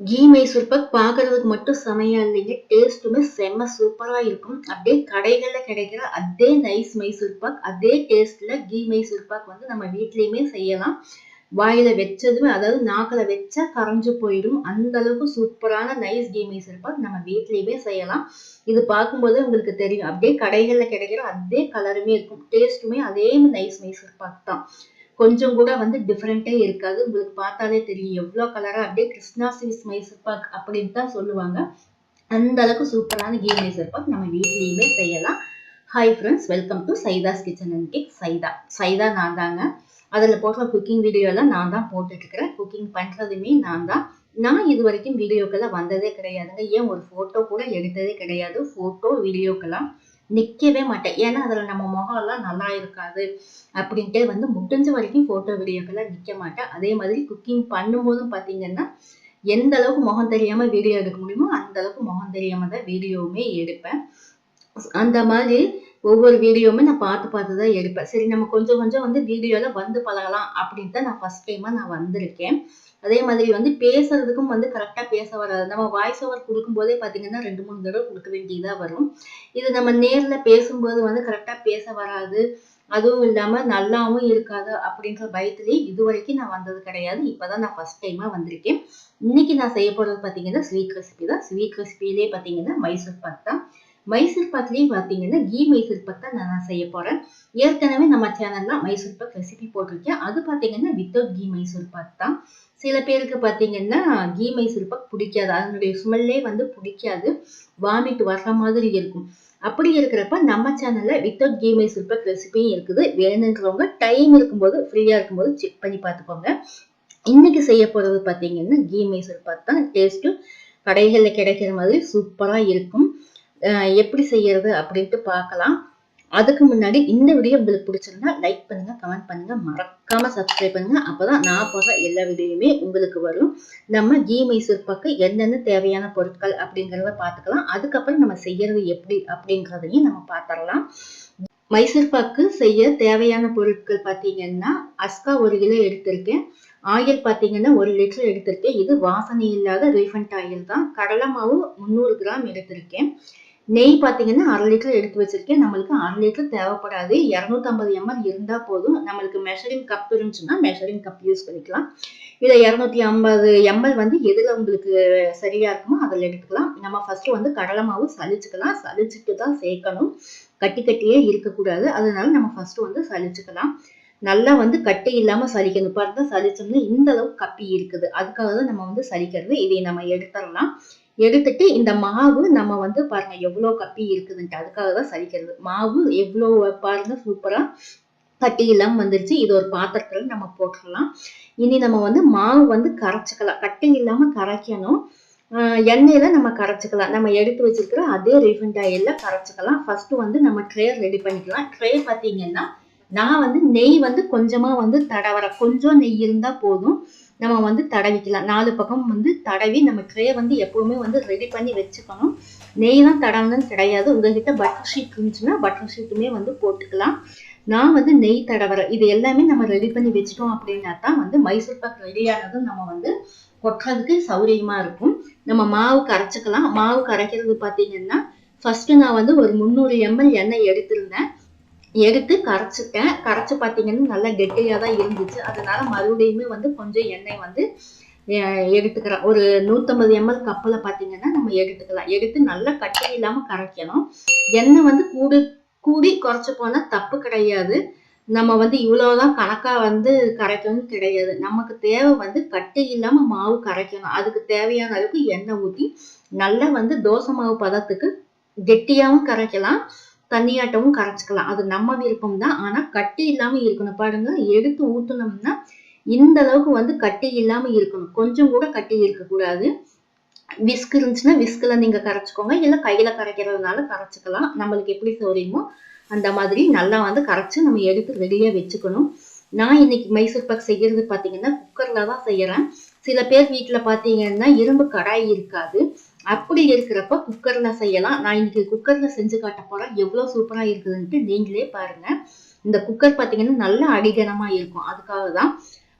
Key Mysore பாக் பார்க்கறதுக்கு மட்டும் செமையா இல்லைங்க டேஸ்ட்டுமே செம்ம சூப்பரா இருக்கும். அப்படியே கடைகளில் கிடைக்கிற அதே நைஸ் மைசூர் பாக் அதே டேஸ்ட்ல கீ மைசூர் பாக் வந்து நம்ம வீட்லயுமே செய்யலாம். வாயில வச்சதுமே அதாவது நாக்கில் வச்சா கரைஞ்சு போயிடும். அந்த அளவுக்கு சூப்பரான நைஸ் கீ மைசூர் பாக் நம்ம வீட்லயுமே செய்யலாம். இது பார்க்கும்போது உங்களுக்கு தெரியும். அப்படியே கடைகளில் கிடைக்கிற அதே கலருமே இருக்கும். டேஸ்ட்டுமே அதே நைஸ் மைசூர் பாக் தான். கொஞ்சம் கூட வந்து டிஃப்ரெண்ட்டே இருக்காது. உங்களுக்கு பார்த்தாலே தெரியும். எவ்வளோ கலராக அப்படியே கிருஷ்ணா ஸ்வீட்ஸ் மைசூர் பாக் அப்படின்னு தான் சொல்லுவாங்க. அந்த அளவுக்கு சூப்பரான கீ மைசூர் பாக் நம்ம வீட்லேயுமே செய்யலாம். Hi friends welcome to Saidha's kitchen and cake Saidha Saidha நான் தாங்க. அதில் போடுற குக்கிங் வீடியோலாம் நான் தான் போட்டுட்ருக்கிறேன் குக்கிங் பண்ணுறதுமே நான் தான். நான் இது வரைக்கும் வீடியோக்கெல்லாம் வந்ததே கிடையாதுங்க. ஏன் ஒரு ஃபோட்டோ கூட எடுத்ததே கிடையாது. ஃபோட்டோ வீடியோக்கெல்லாம் நிற்கவே மாட்டேன். ஏன்னா அதில் நம்ம முகம்லாம் நல்லா இருக்காது அப்படின்ட்டு வந்து முடிஞ்ச வரைக்கும் ஃபோட்டோ வீடியோக்கெல்லாம் நிற்க மாட்டேன். அதே மாதிரி குக்கிங் பண்ணும்போதும் பார்த்தீங்கன்னா எந்த அளவுக்கு முகம் தெரியாமல் வீடியோ எடுக்க முடியுமோ அந்த அளவுக்கு முகம் தெரியாமல் தான் வீடியோவுமே எடுப்பேன். அந்த மாதிரி ஒவ்வொரு வீடியோவுமே நான் பார்த்து பார்த்து தான் எடுப்பேன். சரி நம்ம கொஞ்சம் கொஞ்சம் வந்து வீடியோவில் வந்து பழகலாம் அப்படின்னு தான் நான் ஃபஸ்ட் டைமாக நான் வந்திருக்கேன். அதே மாதிரி வந்து பேசுறதுக்கும் வந்து கரெக்டாக பேச வராது. நம்ம வாய்ஸ் ஓவர் கொடுக்கும்போதே பார்த்தீங்கன்னா ரெண்டு மூணு தடவை கொடுக்க வேண்டியதாக வரும். இது நம்ம நேரில் பேசும்போது வந்து கரெக்டாக பேச வராது. அதுவும் இல்லாமல் நல்லாவும் இருக்காது அப்படின்ற பயத்துலேயே இது வரைக்கும் நான் வந்தது கிடையாது. இப்போ தான் நான் ஃபஸ்ட் டைமாக வந்திருக்கேன். இன்னைக்கு நான் செய்ய போகிறது பார்த்தீங்கன்னா ஸ்வீட் ரெசிபி தான். ஸ்வீட் ரெசிபிலே பார்த்தீங்கன்னா மைசூர் பாக் தான். மைசூர் பாக்லேயும் பார்த்தீங்கன்னா கீ மைசூர் பாக் தான் நான் செய்ய போகிறேன் ஏற்கனவே நம்ம சேனலில் மைசூர் பாக் ரெசிபி போட்டிருக்கேன். அது பார்த்தீங்கன்னா வித்தவுட் கீ மைசூர் பாக் தான். சில பேருக்கு பார்த்தீங்கன்னா கீ மைசூர் பாக் பிடிக்காது. அதனுடைய ஸ்மெல்லே வந்து பிடிக்காது. வாமிட் வர்ற மாதிரி இருக்கும். அப்படி இருக்கிறப்ப நம்ம சேனலில் வித்தவுட் கீ மைசூர் பாக் ரெசிபியும் இருக்குது. வேணுன்றவங்க டைம் இருக்கும்போது ஃப்ரீயாக இருக்கும்போது செக் பண்ணி பார்த்துக்கோங்க இன்னைக்கு செய்ய போகிறது பார்த்தீங்கன்னா கீ மைசூர் பாக் தான். டேஸ்ட்டும் கடைகளில் கிடைக்கிற மாதிரி சூப்பராக இருக்கும். எப்படி செய்யறது அப்படின்ட்டு பார்க்கலாம். அதுக்கு முன்னாடி இந்த வீடியோ உங்களுக்கு பிடிச்சிருந்தா லைக் பண்ணுங்க கமெண்ட் பண்ணுங்க. மறக்காம சப்ஸ்கிரைப் பண்ணுங்க. அப்பதான் நான் போடுற எல்லா வீடியோயுமே உங்களுக்கு வரும். நம்ம கீ மைசூர் பாக்கு என்னென்ன தேவையான பொருட்கள் அப்படிங்கிறத பார்த்துக்கலாம். அதுக்கப்புறம் நம்ம செய்யறது எப்படி அப்படிங்கிறதையும் நம்ம பார்த்துடலாம். மைசூர் பாக்கு செய்ய தேவையான பொருட்கள் பார்த்தீங்கன்னா அஸ்கா ஒரு கிலோ எடுத்திருக்கேன். ஆயில் பார்த்தீங்கன்னா ஒரு லிட்டர் எடுத்திருக்கேன். இது வாசனை இல்லாத ரீஃபண்ட் ஆயில் தான். கடலை மாவு முந்நூறு கிராம் எடுத்திருக்கேன். நெய் பார்த்தீங்கன்னா அரை லிட்டர் எடுத்து வச்சிருக்கேன். நம்மளுக்கு அரை லிட்டர் தேவைப்படாது. இரநூத்தம்பது எம்எல் இருந்தால் போதும். நம்மளுக்கு மெஷரிங் கப் இருந்துச்சுன்னா மெஷரிங் கப் யூஸ் பண்ணிக்கலாம். இதை இரநூத்தி ஐம்பது எம்எல் வந்து எதில் உங்களுக்கு சரியாக இருக்குமோ அதில் எடுத்துக்கலாம். நம்ம ஃபஸ்ட்டு வந்து கடலை மாவு சளிச்சுக்கலாம். சளிச்சுட்டு தான் சேர்க்கணும். கட்டி கட்டியே இருக்கக்கூடாது. அதனால நம்ம ஃபஸ்ட்டு வந்து சளிச்சுக்கலாம். நல்லா வந்து கட்டி இல்லாமல் சலிக்கணும் பார்த்தா சலிச்சோம்னா இந்த அளவுக்கு கப்பி இருக்குது. அதுக்காக தான் நம்ம வந்து சலிக்கிறது இதை நம்ம எடுத்துடலாம். எடுத்துட்டு இந்த மாவு நம்ம வந்து பாருங்க எவ்வளோ கப்பி இருக்குதுன்ட்டு அதுக்காக தான் சலிக்கிறது. மாவு எவ்வளோ பாருங்க சூப்பரா கட்டி இல்லாமல் வந்துருச்சு. இது ஒரு பாத்திரத்துல நம்ம போட்டுடலாம். இனி நம்ம வந்து மாவு வந்து கரைச்சிக்கலாம். கட்டி இல்லாமல் கரைக்கணும். எண்ணெயில நம்ம கரைச்சிக்கலாம். நம்ம எடுத்து வச்சிருக்கிற அதே ரீஃபண்ட் ஆயில்ல கரைச்சிக்கலாம். ஃபர்ஸ்ட் வந்து நம்ம ட்ரே ரெடி பண்ணிக்கலாம். ட்ரே பார்த்தீங்கன்னா நான் வந்து நெய் வந்து கொஞ்சமா வந்து தடவர கொஞ்சம் நெய் இருந்தா போதும். நம்ம வந்து தடவிக்கலாம். நாலு பக்கம் வந்து தடவி நம்ம ட்ரே வந்து எப்போவுமே வந்து ரெடி பண்ணி வச்சுக்கணும். நெய் தான் தடவணும்னு கிடையாது. உங்ககிட்ட பட்டர் ஷீட் இருந்துச்சுன்னா பட்டர் ஷீட்டுமே வந்து போட்டுக்கலாம். நான் வந்து நெய் தடவரை இது எல்லாமே நம்ம ரெடி பண்ணி வச்சிட்டோம் அப்படின்னா தான் வந்து மைசூர் பாக் ரெடியானதும் நம்ம வந்து கொட்டுறதுக்கு சௌகரியமாக இருக்கும். நம்ம மாவு கரைச்சிக்கலாம். மாவு கரைக்கிறது பார்த்தீங்கன்னா ஃபஸ்ட்டு நான் வந்து ஒரு முந்நூறு எம்எல் எண்ணெய் எடுத்திருந்தேன். எடுத்து கரைச்சிட்டேன். கரைச்சி பார்த்தீங்கன்னா நல்லா கெட்டியாக தான் இருந்துச்சு. அதனால மறுபடியுமே வந்து கொஞ்சம் எண்ணெய் வந்து எடுத்துக்கிறேன் ஒரு நூற்றம்பது எம்எல் கப்பில் பார்த்தீங்கன்னா நம்ம எடுத்துக்கலாம். எடுத்து நல்லா கட்டி இல்லாமல் கரைக்கணும். எண்ணெய் வந்து கூடு கூடி குறைச்சி போனால் தப்பு கிடையாது. நம்ம வந்து இவ்வளோதான் கணக்காக வந்து கரைக்கணும் கிடையாது. நமக்கு தேவை வந்து கட்டி இல்லாமல் மாவு கரைக்கணும். அதுக்கு தேவையான அளவுக்கு எண்ணெய் ஊற்றி நல்லா வந்து தோசை மாவு பதத்துக்கு கெட்டியாகவும் கரைக்கலாம். தண்ணியாட்டமும் கரைச்சிக்கலாம். அது நம்ம விருப்பம் தான். ஆனா கட்டி இல்லாம இருக்கணும். பாருங்க எடுத்து ஊத்தணும்னா இந்த அளவுக்கு வந்து கட்டி இல்லாம இருக்கணும். கொஞ்சம் கூட கட்டி இருக்கக்கூடாது. விஸ்க் இருந்துச்சுன்னா விஸ்க்ல நீங்க கரைச்சிக்கோங்க. இல்ல கையில கரைக்கிறதுனால கரைச்சிக்கலாம். நம்மளுக்கு எப்படி சௌரியமோ அந்த மாதிரி நல்லா வந்து கரைச்சு நம்ம எடுத்து ரெடியா வச்சுக்கணும். நான் இன்னைக்கு மைசூர் பாக் செய்யறது பாத்தீங்கன்னா குக்கர்ல தான் செய்யறேன். சில பேர் வீட்டுல பாத்தீங்கன்னா இரும்பு கடாய் இருக்காது. அப்படி இருக்கிறப்ப குக்கர்ல செய்யலாம். நான் இன்னைக்கு குக்கர்ல செஞ்சு காட்ட போறேன். எவ்வளவு சூப்பரா இருக்குதுன்ட்டு நீங்களே பாருங்க. இந்த குக்கர் பார்த்தீங்கன்னா நல்லா அடிகனமா இருக்கும். அதுக்காக தான்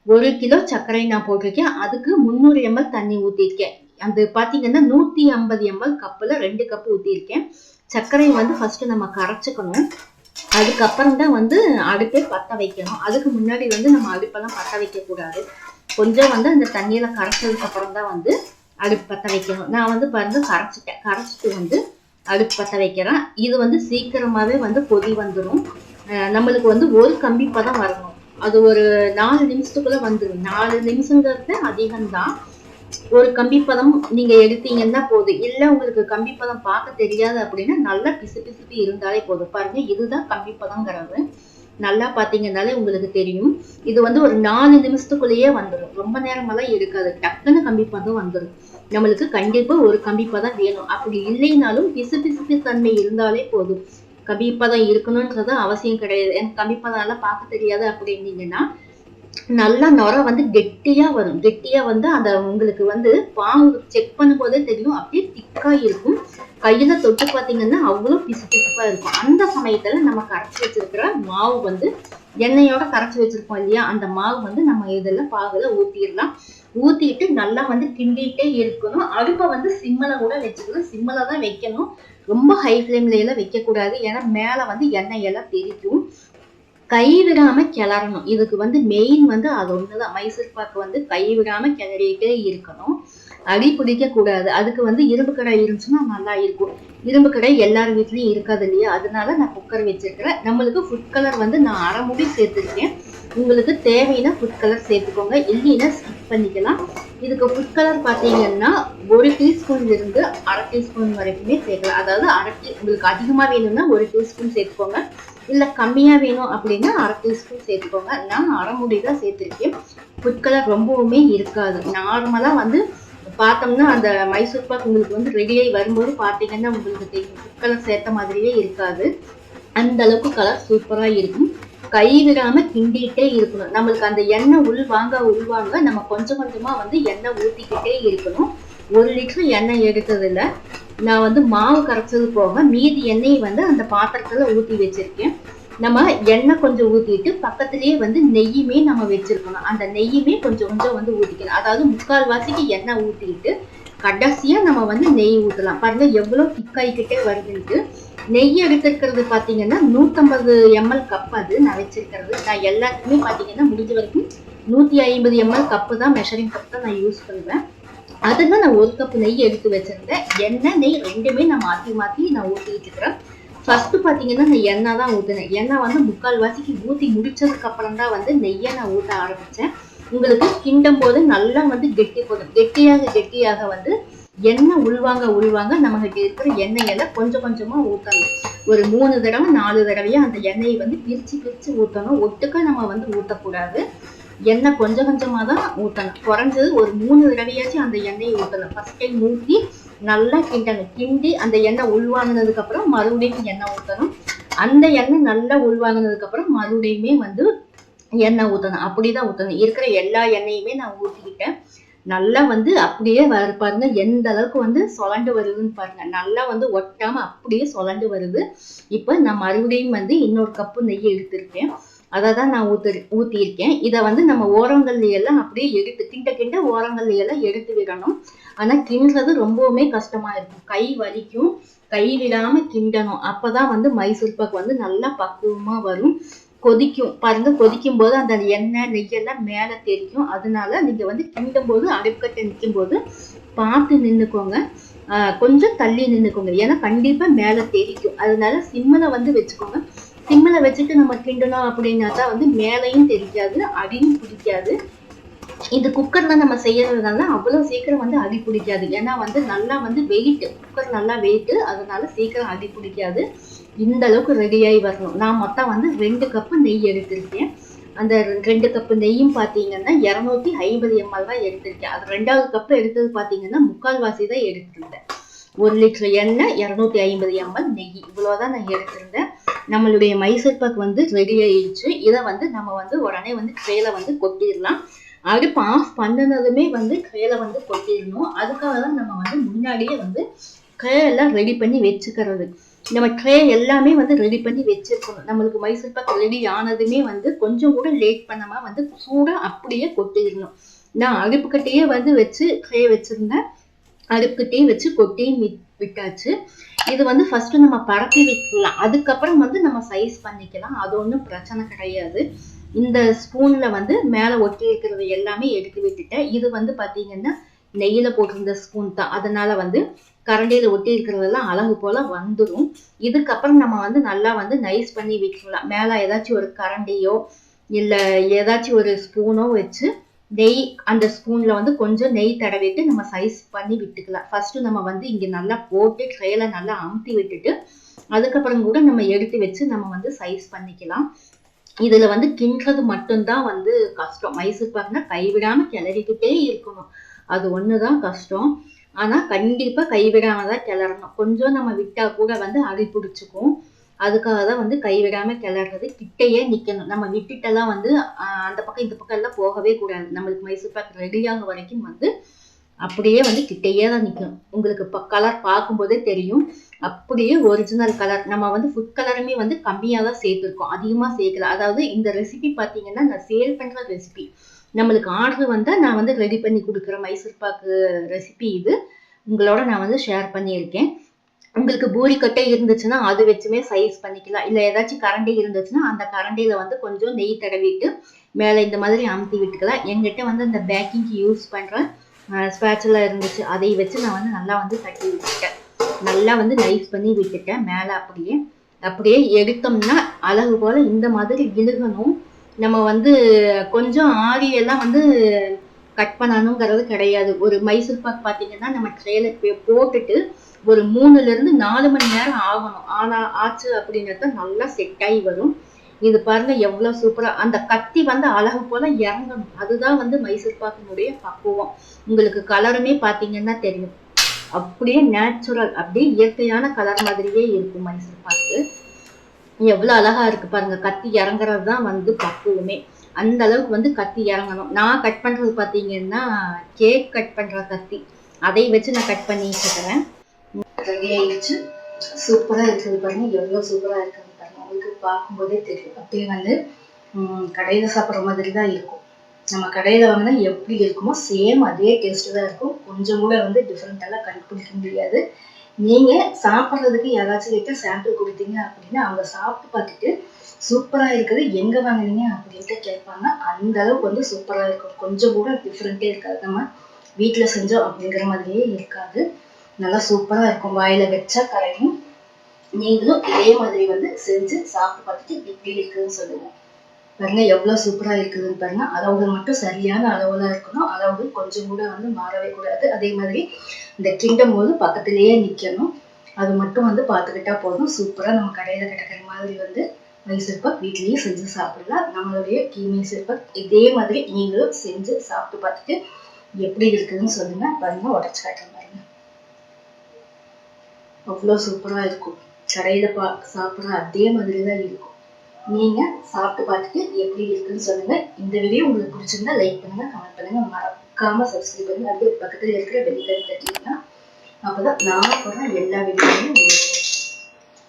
ஒரு கிலோ சர்க்கரை நான் போட்டிருக்கேன். அதுக்கு முந்நூறு எம்எல் தண்ணி ஊற்றிருக்கேன் அது பார்த்தீங்கன்னா நூற்றி ஐம்பது எம்எல் கப்பில் ரெண்டு கப்பு ஊற்றிருக்கேன் சர்க்கரையை வந்து ஃபஸ்ட்டு நம்ம கரைச்சிக்கணும். அதுக்கப்புறம் தான் வந்து அடுப்பே பற்ற வைக்கணும். அதுக்கு முன்னாடி வந்து நம்ம அடுப்பெல்லாம் பற்ற வைக்கக்கூடாது. கொஞ்சம் வந்து அந்த தண்ணியில் கரைச்சதுக்கப்புறம் தான் வந்து அடுப்பு பற்ற வைக்கணும். நான் வந்து பாருங்க கரைச்சிட்டேன். கரைச்சிட்டு வந்து அடுப்பு பற்ற வைக்கிறேன். இது வந்து சீக்கிரமாகவே வந்து கொதி வந்துடும் நம்மளுக்கு வந்து ஒரு கம்பி பதம் வரணும். அது ஒரு நாலு நிமிஷத்துக்குள்ள வந்துடும் நாலு நிமிஷங்கிறது அதிகம்தான். ஒரு கம்பி பதம் நீங்க எடுத்தீங்கன்னா போதும். இல்ல உங்களுக்கு கம்பி பதம் பார்க்க தெரியாது அப்படின்னா நல்லா பிசு பிசுப்பு இருந்தாலே போதும். பாருங்க இதுதான் கம்பி பதங்கிறது நல்லா பார்த்தீங்கன்னாலே உங்களுக்கு தெரியும். இது வந்து ஒரு நாலு நிமிஷத்துக்குள்ளேயே வந்துடும் ரொம்ப நேரமெல்லாம் எடுக்காது. டக்குன்னு கம்பி பதம் வந்துடும் நம்மளுக்கு கண்டிப்பா ஒரு கம்பி தான் வேணும். அப்படி இல்லைனாலும் பிசு பிசுப்பு தன்மை இருந்தாலே போதும். கம்பிப்பதம் இருக்கணுன்றது இருக்கணும்ன்றது அவசியம் கிடையாது. எனக்கு கம்பி எல்லாம் பார்க்க தெரியாது அப்படின்னீங்கன்னா நல்லா நுர வந்து கெட்டியா வரும். கெட்டியா வந்து அந்த உங்களுக்கு வந்து பாம்பு செக் பண்ணும்போதே தெரியும். அப்படியே திக்கா இருக்கும். கையில தொட்டு பார்த்தீங்கன்னா அவ்வளோ பிசு பிசுப்பா இருக்கும். அந்த சமயத்துல நம்ம கரைச்சி வச்சிருக்கிற மாவு வந்து எண்ணெயோட கரைச்சி வச்சிருப்போம் இல்லையா? அந்த மாவு வந்து நம்ம இதெல்லாம் பாகுல ஊத்திடலாம். ஊத்திட்டு நல்லா வந்து கிண்டிட்டே இருக்கணும். அடுப்பை வந்து சிம்மில் கூட வச்சுக்கணும். சிம்மில் தான் வைக்கணும். ரொம்ப ஹை ஃப்ளேம்ல எல்லாம் வைக்கக்கூடாது. ஏன்னா மேலே வந்து எண்ணெய் எல்லாம் தெரிக்கும் கைவிடாம கிளறணும். இதுக்கு வந்து மெயின் வந்து அது ஒண்ணுதான். மைசூர் பாக்கு வந்து கைவிடாம கிளறிட்டே இருக்கணும். அடி பிடிக்க கூடாது அதுக்கு வந்து இரும்பு கடை இருந்துச்சுன்னா நல்லா இருக்கும். இரும்பு கடை எல்லார் வீட்லேயும் இருக்காது இல்லையா? அதனால நான் குக்கர் வச்சிருக்கிறேன். நம்மளுக்கு ஃபுட் கலர் வந்து நான் அரை முடி சேர்த்துருக்கேன். உங்களுக்கு தேவையான ஃபுட் கலர் சேர்த்துக்கோங்க. இல்லைன்னா ஸ்கிப் பண்ணிக்கலாம். இதுக்கு ஃபுட் கலர் பார்த்தீங்கன்னா ஒரு டீஸ்பூன் இருந்து அரை டீஸ்பூன் வரைக்குமே சேர்க்கலாம். அதாவது அரை டீ உங்களுக்கு அதிகமாக வேணும்னா ஒரு டீஸ்பூன் சேர்த்துக்கோங்க. இல்லை கம்மியாக வேணும் அப்படின்னா அரை டீஸ்பூன் சேர்த்துக்கோங்க. நான் அரை முடி தான் சேர்த்துருக்கேன். ஃபுட் கலர் ரொம்பவுமே இருக்காது. நார்மலாக வந்து பார்த்தோம்னா அந்த மைசூர் பாக் உங்களுக்கு வந்து ரெடியாகி வரும்போது பார்த்தீங்கன்னா உங்களுக்கு தெரியும் ஃபுட் கலர் சேர்த்த மாதிரியே இருக்காது. அந்த அளவுக்கு கலர் சூப்பராக இருக்கும். கைவிடாம கிண்டிக்கிட்டே கிண்டிகிட்டே இருக்கணும். நம்மளுக்கு அந்த எண்ணெய் உள்வாங்க உள்வாங்க நம்ம கொஞ்சம் கொஞ்சமா வந்து எண்ணெய் ஊற்றிக்கிட்டே இருக்கணும். ஒரு லிட்டர் எண்ணெய் எடுத்ததில்ல. நான் வந்து மாவு கரைச்சது போக மீதி எண்ணெயை வந்து அந்த பாத்திரத்துல ஊற்றி வச்சிருக்கேன். நம்ம எண்ணெய் கொஞ்சம் ஊற்றிட்டு பக்கத்துலேயே வந்து நெய்யுமே நம்ம வச்சிருக்கணும். அந்த நெய்யுமே கொஞ்சம் கொஞ்சம் வந்து ஊற்றிக்கணும் அதாவது முக்கால் வாசிக்கு எண்ணெய் ஊற்றிக்கிட்டு கடைசியாக நம்ம வந்து நெய் ஊற்றலாம் பாருங்க எவ்வளோ திக்காயிக்கிட்டே வருதுன்ட்டு. நெய் எடுத்திருக்கிறது பார்த்தீங்கன்னா நூற்றம்பது எம்எல் கப் அது நான் வச்சிருக்கிறது. நான் எல்லாத்துக்குமே பார்த்தீங்கன்னா முடிஞ்ச வரைக்கும் நூற்றி ஐம்பது எம்எல் கப்பு தான் மெஷரிங் கப் தான் நான் யூஸ் பண்ணுவேன். அதில் நான் ஒரு கப் நெய் எடுத்து வச்சிருந்தேன். எண்ணெய் நெய் ரெண்டுமே நான் மாற்றி மாற்றி நான் ஊற்றி இருக்கிறேன் ஃபஸ்ட்டு பார்த்தீங்கன்னா நான் எண்ணெய் தான் ஊற்றினேன் எண்ணெய் வந்து முக்கால் வாசிக்கு ஊற்றி முடித்ததுக்கப்புறம் தான் வந்து நெய்யை நான் ஊற்ற ஆரம்பித்தேன் உங்களுக்கு கிண்டும் போது நல்லா வந்து கெட்டி போதும் கெட்டியாக கெட்டியாக வந்து எண்ணெய் உள்வாங்க உள்வாங்க நம்மகிட்ட இருக்கிற எண்ணெயெல்லாம் கொஞ்சம் கொஞ்சமாக ஊற்றணும் ஒரு மூணு தடவை நாலு தடவையாக அந்த எண்ணெயை வந்து பிரித்து பிரித்து ஊற்றணும் ஒட்டுக்க நம்ம வந்து ஊற்றக்கூடாது எண்ணெய் கொஞ்சம் கொஞ்சமாக தான் ஊற்றணும் குறைஞ்சது ஒரு மூணு தடவையாச்சும் அந்த எண்ணெயை ஊற்றணும் ஃபஸ்ட் டைம் ஊற்றி நல்லா கிண்டணும். கிண்டி அந்த எண்ணெய் உள்வாங்கினதுக்கப்புறம் மறுபடியும் எண்ணெய் ஊற்றணும் அந்த எண்ணெய் நல்லா உள்வாங்கினதுக்கப்புறம் மறுபடியுமே வந்து எண்ணெய் ஊற்றணும் அப்படி தான் ஊற்றணும் இருக்கிற எல்லா எண்ணெயுமே நான் ஊற்றிக்கிட்டேன் நல்லா வந்து அப்படியே வர பாருங்க எந்த அளவுக்கு வந்து சொலண்டு வருதுன்னு பாருங்க. நல்லா வந்து ஒட்டாம அப்படியே சொலண்டு வருது. இப்போ நான் மறுபடியும் வந்து இன்னொரு கப்பு நெய் எடுத்திருக்கேன். அதை தான் நான் ஊத்து ஊற்றியிருக்கேன் இதை வந்து நம்ம ஓரங்கள்ல எல்லாம் அப்படியே எடுத்து கிண்ட கிண்ட ஓரங்கள்ல எல்லாம் எடுத்து விடணும். ஆனால் கிண்டுறது ரொம்பவுமே கஷ்டமா இருக்கும். கை வலிக்கும். கை விடாம கிண்டணும். அப்பதான் வந்து மைசூர் பாக்கு வந்து நல்லா பக்குவமா வரும். கொதிக்கும். பாருங்க கொதிக்கும் போது அந்த எண்ணெய் நெய்யெல்லாம் மேலே தெரிக்கும் அதனால நீங்க வந்து கிண்டும் போது அடுப்புக்கட்டை நிற்கும் போது பார்த்து நின்றுக்கோங்க கொஞ்சம் தள்ளி நின்றுக்கோங்க ஏன்னா கண்டிப்பா மேலே தெரிக்கும் அதனால சிம்மில் வந்து வச்சுக்கோங்க. சிம்மில் வச்சுட்டு நம்ம கிண்டணும் அப்படின்னா தான் வந்து மேலையும் தெரிக்காது அடியும் பிடிக்காது. இந்த குக்கர்ல நம்ம செய்யறதுனால அவ்வளவு சீக்கிரம் வந்து அடி பிடிக்காது. ஏன்னா வந்து நல்லா வந்து வெயிட் குக்கர் நல்லா வெயிட்டு அதனால சீக்கிரம் அடி பிடிக்காது. இந்த அளவுக்கு ரெடியாகி வரணும். நான் மொத்தம் வந்து ரெண்டு கப்பு நெய் எடுத்திருக்கேன். அந்த ரெண்டு கப்பு நெய்யும் பார்த்தீங்கன்னா இரநூத்தி ஐம்பது எம்எல் தான் எடுத்திருக்கேன். அது ரெண்டாவது கப்பு எடுத்தது பார்த்தீங்கன்னா முக்கால்வாசி தான் எடுத்திருந்தேன். ஒரு லிட்டர் எண்ணெய் இரநூத்தி ஐம்பது எம்எல் நெய். இவ்வளோதான் நான் எடுத்திருந்தேன். நம்மளுடைய மைசூர் பாக் வந்து ரெடி ஆயிடுச்சு. இதை வந்து நம்ம வந்து உடனே வந்து ட்ரேல வந்து கொட்டிடலாம். அடுப்பு ஆஃப் பண்ணினதுமே வந்து ட்ரேல வந்து கொட்டிடணும். அதுக்காக தான் நம்ம வந்து முன்னாடியே வந்து ட்ரே எல்லாம் ரெடி பண்ணி வச்சுக்கிறது. நம்ம ட்ரே எல்லாமே வந்து ரெடி பண்ணி வச்சிருக்கணும். நம்மளுக்கு மைசூர் பாக் ரெடி ஆனதுமே வந்து கொஞ்சம் கூட லேட் பண்ணாமல் வந்து சூடாக அப்படியே கொட்டிடணும். நான் அடுப்புக்கட்டையே வந்து வச்சு ட்ரே வச்சுருந்தேன். அடுப்புக்கிட்டே வச்சு கொட்டியும் விட்- விட்டாச்சு. இது வந்து ஃபஸ்ட்டு நம்ம பரப்பி வைக்கலாம். அதுக்கப்புறம் வந்து நம்ம சைஸ் பண்ணிக்கலாம். அது ஒன்றும் பிரச்சனை கிடையாது. இந்த ஸ்பூனில் வந்து மேலே ஒட்டி இருக்கிறது எல்லாமே எடுத்து விட்டுட்டேன். இது வந்து பார்த்தீங்கன்னா நெய்யில் போட்டிருந்த ஸ்பூன் தான். அதனால் வந்து கரண்டியில் ஒட்டி இருக்கிறதெல்லாம் அழகு போல் வந்துடும் இதுக்கப்புறம் நம்ம வந்து நல்லா வந்து நைஸ் பண்ணி விட்டுக்கலாம் மேலே ஏதாச்சும் ஒரு கரண்டியோ இல்லை ஏதாச்சும் ஒரு ஸ்பூனோ வச்சு நெய் அந்த ஸ்பூனில் வந்து கொஞ்சம் நெய் தடவிட்டு நம்ம சைஸ் பண்ணி விட்டுக்கலாம். ஃபஸ்ட்டு நம்ம வந்து இங்கே நல்லா போட்டு ட்ரேல நல்லா அமுத்தி விட்டுட்டு அதுக்கப்புறம் கூட நம்ம எடுத்து வச்சு நம்ம வந்து சைஸ் பண்ணிக்கலாம். இதில் வந்து கிண்டுறது மட்டும்தான் வந்து கஷ்டம். மைசூர் பாக்குனா கைவிடாமல் கிளறிக்கிட்டே இருக்கணும். அது ஒன்று தான் கஷ்டம். ஆனால் கண்டிப்பாக கைவிடாமல் தான் கிளறணும். கொஞ்சம் நம்ம விட்டால் கூட வந்து அடி பிடிச்சிக்கும். அதுக்காக தான் வந்து கைவிடாமல் கிளறது கிட்டையே நிற்கணும் நம்ம விட்டுட்டெல்லாம் வந்து அந்த பக்கம் இந்த பக்கம் எல்லாம் போகவே கூடாது. நம்மளுக்கு மைசூர் பாக் ரெடி வரைக்கும் வந்து அப்படியே வந்து கிட்டையே தான் நிற்கும் உங்களுக்கு இப்போ கலர் பார்க்கும்போதே தெரியும். அப்படியே ஒரிஜினல் கலர் நம்ம வந்து ஃபுட் கலருமே வந்து கம்மியாக தான் சேர்த்துருக்கோம். அதிகமாக சேர்க்கல. அதாவது இந்த ரெசிபி பார்த்தீங்கன்னா நான் சேல் பண்ணுற ரெசிபி நம்மளுக்கு ஆர்டர் வந்தால் நான் வந்து ரெடி பண்ணி கொடுக்குற மைசூர் பாக்கு ரெசிபி இது. உங்களோட நான் வந்து ஷேர் பண்ணியிருக்கேன். உங்களுக்கு பூரி கட்டை இருந்துச்சுன்னா அது வச்சுமே சைஸ் பண்ணிக்கலாம். இல்லை ஏதாச்சும் கரண்டி இருந்துச்சுன்னா அந்த கரண்டியில் வந்து கொஞ்சம் நெய் தடவிட்டு மேலே இந்த மாதிரி அமுத்தி விட்டுக்கலாம். எங்கிட்ட வந்து அந்த பேக்கிங்க்கு யூஸ் பண்ணுற ஸ்பேச்செல்லாம் இருந்துச்சு. அதை வச்சு நான் வந்து நல்லா வந்து தட்டி விட்டுட்டேன். நல்லா வந்து நைஸ் பண்ணி விட்டுட்டேன். மேலே அப்படியே அப்படியே எடுத்தோம்னா அழகு போல் இந்த மாதிரி விழுகணும். நம்ம வந்து கொஞ்சம் ஆரியெல்லாம் வந்து கட் பண்ணணுங்கிறது கிடையாது. ஒரு மைசூர் பாக் பார்த்தீங்கன்னா நம்ம ட்ரேல போட்டுட்டு ஒரு மூணுல இருந்து நாலு மணி நேரம் ஆகணும். ஆனா ஆச்சு அப்படிங்கிறது நல்லா செட் ஆகி வரும். இது பாருங்க எவ்வளவு சூப்பரா அந்த கத்தி வந்து அழகு போல இறங்கணும். அதுதான் வந்து மைசூர் பாக்கினுடைய பக்குவம். உங்களுக்கு கலருமே பாத்தீங்கன்னா தெரியும். அப்படியே நேச்சுரல் அப்படியே இயற்கையான கலர் மாதிரியே இருக்கும் மைசூர் பாக்கு. எவ்வளோ அழகா இருக்கு பாருங்க. கத்தி இறங்குறது தான் வந்து பக்குவமே. அந்த அளவுக்கு வந்து கத்தி இறங்கணும். நான் கட் பண்ணுறது பார்த்தீங்கன்னா கேக் கட் பண்ணுற கத்தி. அதை வச்சு நான் கட் பண்ணி வச்சுக்கிறேன் ரெடி ஆயிடுச்சு. சூப்பராக இருக்குது பாருங்க. எவ்வளோ சூப்பராக இருக்குது பாருங்க. உங்களுக்கு பார்க்கும்போதே தெரியும். அப்படியே வந்து கடையில் சாப்பிட்ற மாதிரி தான் இருக்கும். நம்ம கடையில் வாங்கினா எப்படி இருக்குமோ சேம் அதே டேஸ்ட்டு தான் இருக்கும். கொஞ்சம் கூட வந்து டிஃப்ரெண்ட்டெல்லாம் கண்டுபிடிக்க முடியாது. நீங்க சாப்பிட்றதுக்கு யாராச்சும் கிட்ட சாம்பிள் கொடுத்தீங்க அப்படின்னா அவங்க சாப்பிட்டு பார்த்துட்டு சூப்பரா இருக்குது எங்க வாங்குனீங்க அப்படின்ட்டு கேட்பாங்க. அந்த அளவுக்கு வந்து சூப்பரா இருக்கும். கொஞ்சம் கூட டிஃப்ரெண்ட்டே இருக்காது. நம்ம வீட்ல செஞ்சோம் அப்படிங்கிற மாதிரியே இருக்காது. நல்லா சூப்பரா இருக்கும். வாயில வச்சா கரையும் நீங்களும் இதே மாதிரி வந்து செஞ்சு சாப்பிட்டு பார்த்துட்டு எப்படி இருக்குதுன்னு சொல்லுங்க. பாருங்க எவ்வளோ சூப்பரா இருக்குதுன்னு பாருங்க. அளவுகள் மட்டும் சரியான அளவுல இருக்கணும். அளவு கொஞ்சம் கூட வந்து மாறவே கூடாது. அதே மாதிரி இந்த கிண்டும் போது பக்கத்திலேயே நிக்கணும். அது மட்டும் வந்து பார்த்துக்கிட்டா போதும். சூப்பரா நம்ம கடையில கிடைக்கிற மாதிரி வந்து மைசூர்பாக் வீட்லயே செஞ்சு சாப்பிடலாம். நம்மளுடைய கீ மைசூர்பாக் இதே மாதிரி நீங்களும் செஞ்சு சாப்பிட்டு பார்த்துட்டு எப்படி இருக்குதுன்னு சொல்லுங்க. பாருங்க உடச்சு காட்டுறேன் பாருங்க. அவ்வளோ சூப்பரா இருக்கும். கடையில பா சாப்பிட்ற அதே மாதிரி தான் இருக்கும். நீங்கள் சாப்பிட்டு பார்த்துட்டு எப்படி இருக்குன்னு சொல்லுங்கள் இந்த வீடியோ உங்களுக்கு பிடிச்சிருந்தா லைக் பண்ணுங்கள் கமெண்ட் பண்ணுங்கள் மறக்காமல் சப்ஸ்கிரைப் பண்ணுங்கள் அப்படியே பக்கத்தில் இருக்கிற பெல் தட்டிங்கன்னா அப்போ தான் நான் போகிற எல்லா வீடியோவும் உங்களுக்கு